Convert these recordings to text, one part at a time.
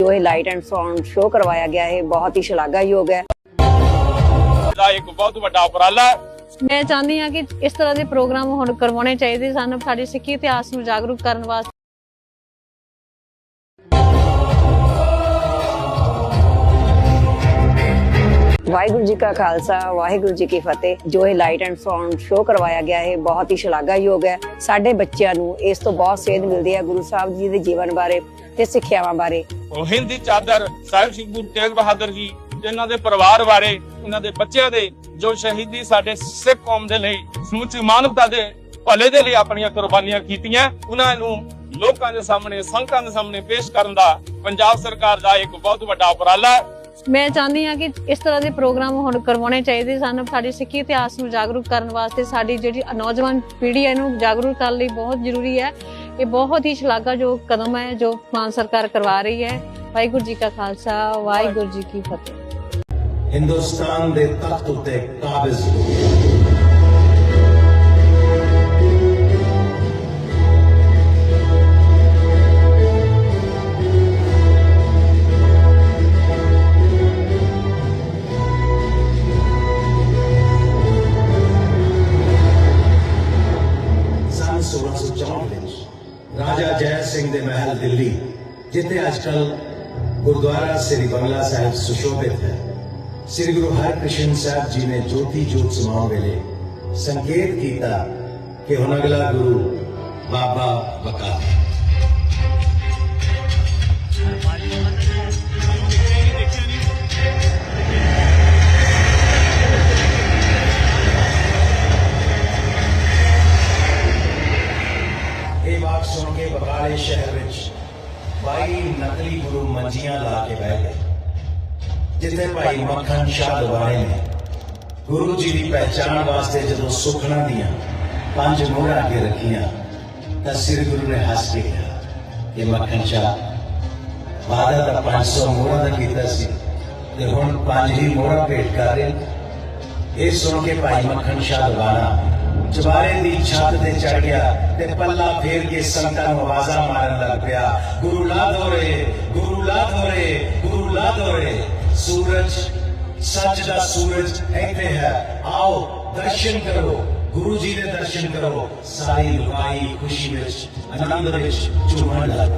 ਜੋ ਇਹ light and sound show ਕਰਵਾਇਆ ਗਿਆ ਹੈ ਬਹੁਤ ਹੀ ਸ਼ਲਾਘਾਯੋਗ ਹੈ। ਦਾ ਇੱਕ ਬਹੁਤ ਵੱਡਾ ਉਪਰਾਲਾ ਹੈ। ਮੈਂ ਚਾਹੁੰਦੀ ਹਾਂ ਕਿ ਇਸ ਤਰ੍ਹਾਂ ਦੇ ਪ੍ਰੋਗਰਾਮ ਹੁਣ ਕਰਵਾਉਣੇ ਚਾਹੀਦੇ ਸਾਨੂੰ ਸਾਡੇ ਸਿੱਖੀ ਇਤਿਹਾਸ ਨੂੰ ਜਾਗਰੂਕ ਕਰਨ ਵਾਸਤੇ। ਵਾਹਿਗੁਰੂ ਜੀ ਕਾ ਖਾਲਸਾ ਵਾਹਿਗੁਰੂ ਜੀ ਕੀ ਫਤਿਹ। ਜੋ ਇਹ ਲਾਈਟ ਐਂਡ ਸਾਊਂਡ ਸ਼ੋਅ ਕਰਵਾਇਆ ਗਿਆ ਹੈ ਬਹੁਤ ਹੀ ਸ਼ਲਾਘਾਯੋਗ ਹੈ। ਸਾਡੇ ਬੱਚਿਆਂ ਨੂੰ ਇਸ ਤੋਂ ਬਹੁਤ ਸੇਧ ਮਿਲਦੀ ਹੈ ਗੁਰੂ ਸਾਹਿਬ ਜੀ ਦੇ ਜੀਵਨ ਬਾਰੇ। ਤੇ ਸਿੱਖਿਆਵਾਂ ਬਾਰੇ। ਉਹ ਹਿੰਦ ਚਾਦਰ ਸਾਹਿਬ ਸਿੰਘ ਗੁਰੂ ਤੇਗ ਬਹਾਦਰ ਜੀ ਇਹਨਾਂ ਦੇ ਪਰਿਵਾਰ ਬਾਰੇ, ਉਹਨਾਂ ਦੇ ਬੱਚਿਆਂ ਦੇ, ਜੋ ਸ਼ਹੀਦੀ ਸਾਡੇ ਸਿੱਖ ਕੌਮ ਦੇ ਲਈ, ਸਮੁੱਚੀ ਮਾਨਵਤਾ ਦੇ ਭਲੇ ਦੇ ਲਈ ਆਪਣੀਆਂ ਕੁਰਬਾਨੀਆਂ ਕੀਤੀਆਂ, ਉਹਨਾਂ ਨੂੰ ਲੋਕਾਂ ਦੇ ਸਾਹਮਣੇ, ਸੰਗਤਾਂ ਦੇ ਸਾਹਮਣੇ ਪੇਸ਼ ਕਰਨ ਦਾ ਪੰਜਾਬ ਸਰਕਾਰ ਦਾ ਇੱਕ ਬਹੁਤ ਵੱਡਾ ਉਪਰਾਲਾ ਹੈ। ਮੈਂ ਚਾਹੁੰਦੀ ਹਾਂ ਕਿ ਇਸ ਤਰ੍ਹਾਂ ਦੇ ਪ੍ਰੋਗਰਾਮ ਹੁਣ ਕਰਵਾਉਣੇ ਚਾਹੀਦੇ ਸਾਨੂੰ, ਸਾਡੇ ਸਿੱਖੀ ਇਤਿਹਾਸ ਨੂੰ ਜਾਗਰੂਕ ਕਰਨ ਵਾਸਤੇ, ਸਾਡੀ ਜਿਹੜੀ ਨੌਜਵਾਨ ਪੀੜ੍ਹੀ ਹੈ ਇਹਨੂੰ ਜਾਗਰੂਕ ਕਰਨ ਲਈ ਬਹੁਤ ਜ਼ਰੂਰੀ ਹੈ। ਇਹ ਬਹੁਤ ਹੀ ਸ਼ਲਾਘਾਯੋਗ ਕਦਮ ਹੈ ਜੋ ਮਾਨ ਸਰਕਾਰ ਕਰਵਾ ਰਹੀ ਹੈ। ਵਾਹਿਗੁਰੂ ਜੀ ਕਾ ਖਾਲਸਾ, ਵਾਹਿਗੁਰੂ ਜੀ ਕੀ ਫਤਿਹ। ਹਿੰਦੁਸਤਾਨ ਦੇ ਤਖਤ ਉੱਤੇ ਕਾਬਜ਼ ਹੋ ਰਾਜਾ ਜੈ ਸਿੰਘ ਦੇ ਮਹਿਲ ਦਿੱਲੀ, ਜਿੱਥੇ ਅੱਜਕੱਲ ਗੁਰਦੁਆਰਾ ਸ੍ਰੀ ਬੰਗਲਾ ਸਾਹਿਬ ਸੁਸ਼ੋਭਿਤ ਹੈ। ਸ੍ਰੀ ਗੁਰੂ ਹਰਿਕ੍ਰਿਸ਼ਨ ਸਾਹਿਬ ਜੀ ਨੇ ਜੋਤੀ ਜੋਤ ਸਮਾਉਣ ਵੇਲੇ ਸੰਕੇਤ ਕੀਤਾ ਕਿ ਹੁਣ ਅਗਲਾ ਗੁਰੂ ਬਾਬਾ ਬਕਾ ਭਾਈ ਮੱਖਣ ਸ਼ਾਹ ਦਵਾਰੇ ਨੇ। ਗੁਰੂ ਜੀ ਦੀ ਪਹਿਚਾਣ ਵਾਸਤੇ ਜਦੋਂ ਸੁਖਣਾ ਦੀਆਂ ਪੰਜ ਮੋਹਰਾਂ ਅੱਗੇ ਰੱਖੀਆਂ, ਤਾਂ ਸ੍ਰੀ ਗੁਰੂ ਨੇ ਹੱਸ ਕੇ ਕਿਹਾ ਕਿ ਮੱਖਣ ਸ਼ਾਹ ਵਾਦਾ ਤਾਂ 500 ਮੋਹਰਾਂ ਦਾ ਕੀਤਾ ਸੀ, ਤੇ ਹੁਣ ਪੰਜ ਹੀ ਮੋਹਰਾਂ ਭੇਟ ਕਰ ਰਹੇ ਇਹ ਸੁਣ ਕੇ ਭਾਈ ਮੱਖਣ ਸ਼ਾਹ ਦਵਾਰਾ ਜਵਾਰੇ ਦੀ ਛੱਤ ਤੇ ਚੜ ਗਿਆ ਤੇ ਪੱਲਾ ਫੇਰ ਕੇ ਸੰਤਾਂ ਨੂੰ ਆਵਾਜ਼ਾਂ ਮਾਰਨ ਲੱਗ ਪਿਆ, ਗੁਰੂ ਲਾ ਦੋਰੇ ਗੁਰੂ ਲਾ ਦੋਰੇ ਗੁਰੂ ਲਾ ਦੋਰੇ ਸੂਰਜ, ਸੱਚ ਦਾ ਸੂਰਜ ਇੱਥੇ ਹੈ। ਆਓ, ਦਰਸ਼ਨ ਕਰੋ। ਗੁਰੂ ਜੀ ਦੇ ਦਰਸ਼ਨ ਕਰੋ। ਸਾਰੀ ਲੁਕਾਈ ਖੁਸ਼ੀ ਵਿੱਚ, ਆਨੰਦ ਵਿੱਚ ਝੂਮਣ ਲੱਗ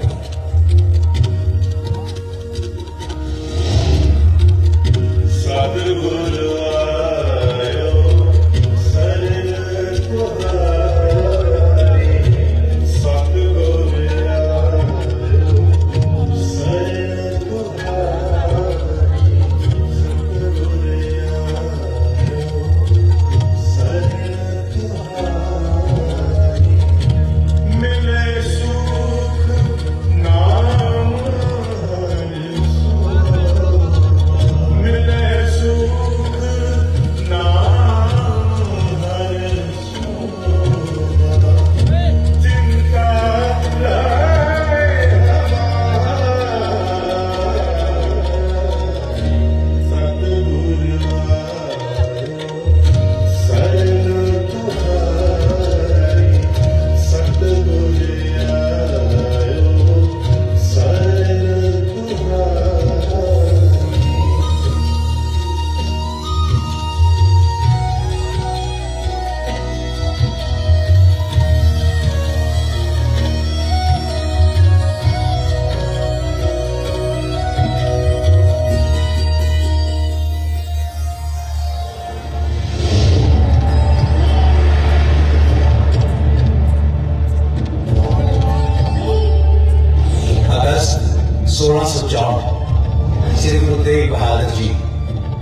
1664 ਸ੍ਰੀ ਗੁਰੂ ਤੇਗ ਬਹਾਦਰ ਜੀ,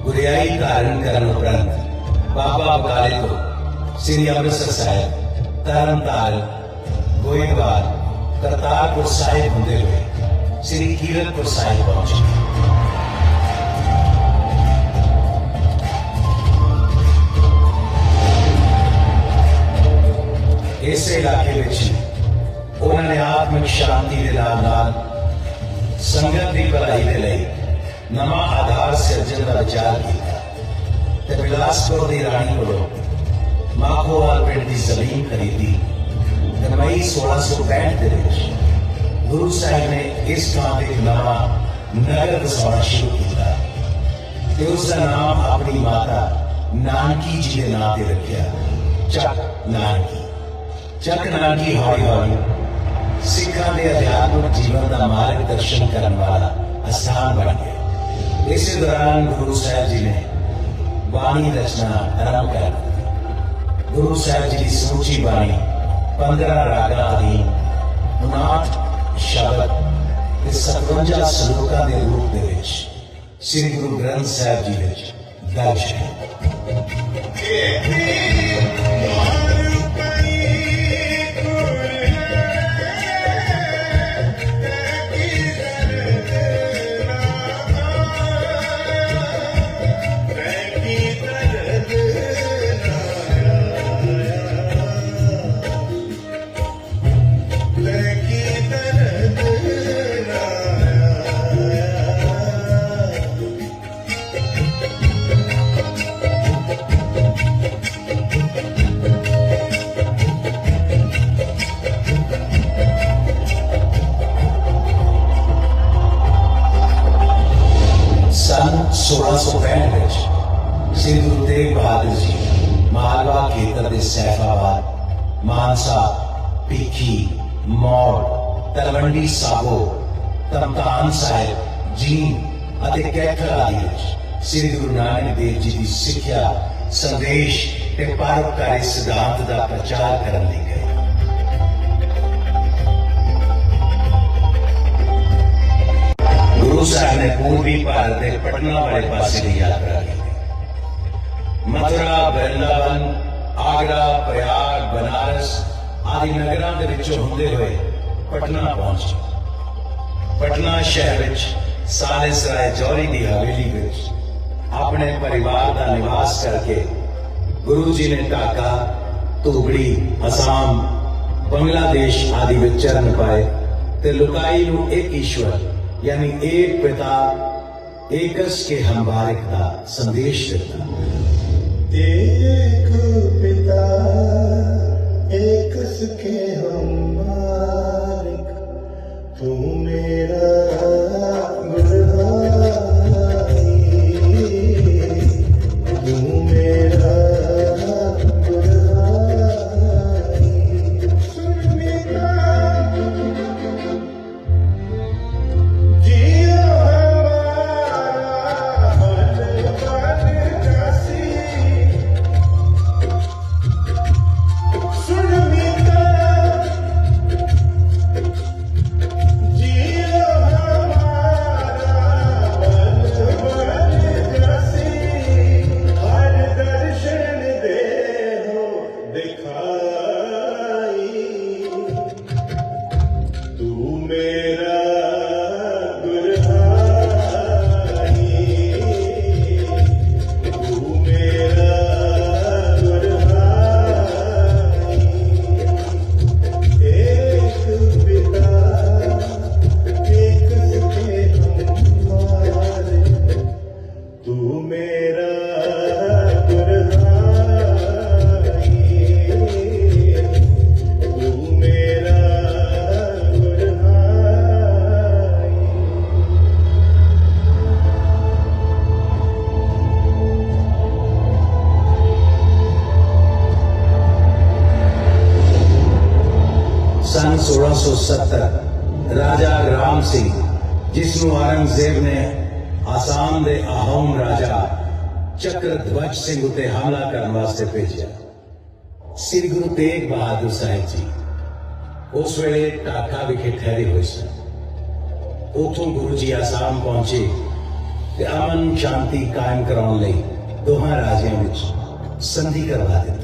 ਗੁਰਿਆਈ ਧਾਰਨ ਕਰਨ ਉਪਰੰਤ ਬਾਬਾ ਬਕਾਲੇ ਤੋਂ ਸ੍ਰੀ ਅੰਮ੍ਰਿਤਸਰ ਸਾਹਿਬ ਤਰਨਤਾਰਨ, ਗੋਇੰਦਵਾਲ, ਕਰਤਾਰਪੁਰ ਸਾਹਿਬ ਹੁੰਦੇ ਹੋਏ ਸ੍ਰੀ ਕੀਰਤਪੁਰ ਸਾਹਿਬ ਪਹੁੰਚੇ। ਇਸੇ ਨਵਾਂ ਆਧਾਰ ਸਿਰਜਣ ਦਾ ਵਿਚਾਰ ਕੀਤਾ ਤੇ ਬਿਲਾਸਪੁਰ ਦੀ ਰਾਣੀ ਕੋਲੋਂ ਮਾਖੋਵਾਲ ਪਿੰਡ ਦੀ ਜ਼ਮੀਨ ਖਰੀਦੀ ਤੇ ਮਈ 1665 ਦੇ ਵਿੱਚ ਗੁਰੂ ਸਾਹਿਬ ਨੇ ਇਸ ਥਾਂ ਤੇ ਇੱਕ ਨਵਾਂ ਨਗਰ ਵਸਾਉਣਾ ਸ਼ੁਰੂ ਕੀਤਾ ਤੇ ਉਸ ਦਾ ਨਾਮ ਆਪਣੀ ਮਾਤਾ ਨਾਨਕੀ ਜੀ ਦੇ ਨਾਮ ਤੇ ਰੱਖਿਆ ਚੱਕ ਨਾਨਕੀ ਚੱਕ ਨਾਨਕੀ ਹੌਲੀ ਹੌਲੀ ਸਿੱਖਾਂ ਦੇ ਅਧਿਆਤਮਿਕ ਜੀਵਨ ਦਾ ਮਾਰਗਦਰਸ਼ਨ ਕਰਨ ਇਸੇ ਦੌਰਾਨ ਗੁਰੂ ਸਾਹਿਬ ਜੀ ਨੇ ਬਾਣੀ ਰਚਨਾ ਆਰੰਭ ਕਰ ਦਿੱਤੀ ਗੁਰੂ ਸਾਹਿਬ ਜੀ ਦੀ ਸਮੁੱਚੀ ਬਾਣੀ 15 ਰਾਗਾਂ ਅਧੀਨ 59 ਸ਼ਬਦ ਤੇ 57 ਸ਼ਲੋਕਾਂ ਦੇ ਰੂਪ ਦੇ ਵਿੱਚ ਸ੍ਰੀ ਗੁਰੂ ਗ੍ਰੰਥ ਸਾਹਿਬ ਜੀ ਵਿੱਚ ਦਰਜ ਹੈ ਮਾਲਵਾ ਖੇਤਰ ਦੇ ਸੈਫਾਬਾਦ ਮੌੜ, ਤਲਵੰਡੀ ਸਾਬੋ, ਤਰਨਤਾਰਨ ਸਾਹਿਬ, ਜੀਂਦ ਅਤੇ ਕੈਥਲ ਆਦਿ ਵਿੱਚ ਸ੍ਰੀ ਗੁਰੂ ਨਾਨਕ ਦੇਵ ਜੀ ਦੀ ਸਿੱਖਿਆ, ਸੰਦੇਸ਼ ਤੇ ਪਰਉਪਕਾਰੀ ਸਿਧਾਂਤ ਦਾ ਪ੍ਰਚਾਰ ਕਰਨ ਲਈ ਗਏ। ਗੁਰੂ ਸਾਹਿਬ ਨੇ ਪੂਰਬੀ ਭਾਰਤ ਦੇ ਪਟਨਾ ਵਾਲੇ ਪਾਸੇ ਦੀ ਯਾਤਰਾ ਕੀਤੀ। ਮਥੁਰਾ ਬ੍ਰਿੰਦਾਵਨ ਆਗਰਾ, ਪ੍ਰਯਾਗ, ਬਨਾਰਸ ਆਦਿ ਨਗਰਾਂ ਦੇ ਵਿੱਚੋਂ ਹੁੰਦੇ ਹੋਏ ਪਟਨਾ ਪਹੁੰਚੇ। ਪਟਨਾ ਸ਼ਹਿਰ ਵਿੱਚ ਸਾਲੇਸਰਾਏ ਜੌਲੀ ਦੀ ਹਵੇਲੀ ਵਿੱਚ ਆਪਣੇ ਪਰਿਵਾਰ ਦਾ ਨਿਵਾਸ ਕਰਕੇ ਗੁਰੂ ਜੀ ਨੇ ਢਾਕਾ ਧੂਬੜੀ, ਅਸਾਮ, ਬੰਗਲਾਦੇਸ਼ ਆਦਿ ਵਿੱਚ ਚਰਨ ਪਾਏ ਤੇ ਲੁਕਾਈ ਨੂੰ ਇੱਕ ਈਸ਼ਵਰ, ਯਾਨੀ ਇੱਕ ਪਿਤਾ, ਏਕਸ ਕੇ ਹੰਬਾਰਿਕ ਦਾ ਸੰਦੇਸ਼ ਦਿੱਤਾ। एक ਸਨ 1670 ਰਾਜਾ ਰਾਮ ਸਿੰਘ ਜਿਸ ਨੂੰ ਔਰੰਗਜ਼ੇਬ ਨੇ ਆਸਾਮ ਦੇ ਆਹੋਮ ਰਾਜਾ ਚੱਕਰਧਵਜ ਸਿੰਘ ਉਤੇ ਹਮਲਾ ਕਰਨ ਵਾਸਤੇ ਭੇਜਿਆ ਸ੍ਰੀ ਗੁਰੂ ਤੇਗ ਬਹਾਦਰ ਸਾਹਿਬ ਜੀ ਉਸ ਵੇਲੇ ਢਾਕਾ ਵਿਖੇ ਠਹਿਰੇ ਹੋਏ ਸਨ ਉਥੋਂ ਗੁਰੂ ਜੀ ਆਸਾਮ ਪਹੁੰਚੇ ਤੇ ਅਮਨ ਸ਼ਾਂਤੀ ਕਾਇਮ ਕਰਾਉਣ ਲਈ ਦੋਹਾਂ ਰਾਜਿਆਂ ਵਿੱਚ ਸੰਧੀ ਕਰਵਾ ਦਿੱਤੀ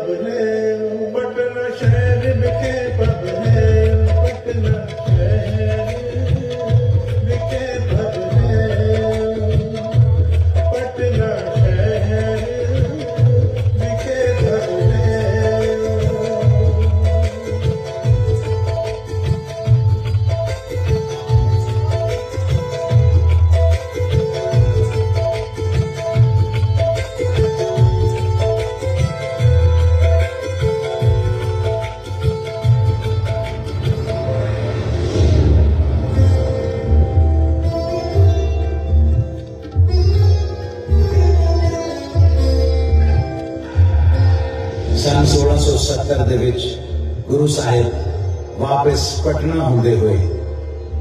1970 ਦੇ ਵਿੱਚ ਗੁਰੂ ਸਾਹਿਬ ਵਾਪਸ ਪਟਨਾ ਹੁੰਦੇ ਹੋਏ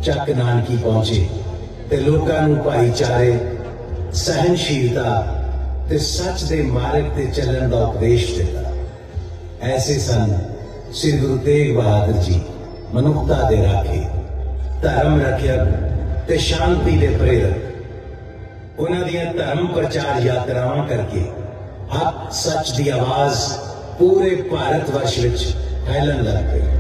ਚੱਕ ਨਾਨਕੀ ਪਹੁੰਚੇ ਤੇ ਲੋਕਾਂ ਨੂੰ ਭਾਈਚਾਰੇ ਸਹਿਨਸ਼ੀਲਤਾ ਤੇ ਸੱਚ ਦੇ ਮਾਰਗ ਤੇ ਚੱਲਣ ਦਾ ਉਪਦੇਸ਼ ਦਿੱਤਾ। ਐਸੇ ਸਨ ਸ੍ਰੀ ਗੁਰੂ ਤੇਗ ਬਹਾਦਰ ਜੀ ਮਨੁੱਖਤਾ ਦੇ ਰਾਖੇ, ਧਰਮ ਰੱਖਿਅਕ ਤੇ ਸ਼ਾਂਤੀ ਦੇ ਪ੍ਰੇਰਕ। ਉਹਨਾਂ ਦੀਆਂ ਧਰਮ ਪ੍ਰਚਾਰ ਯਾਤਰਾਵਾਂ ਕਰਕੇ ਹੱਕ ਸੱਚ ਦੀ ਆਵਾਜ਼ ਪੂਰੇ ਭਾਰਤ ਵਰਸ਼ ਵਿੱਚ ਫੈਲਣ ਲੱਗ ਪਈ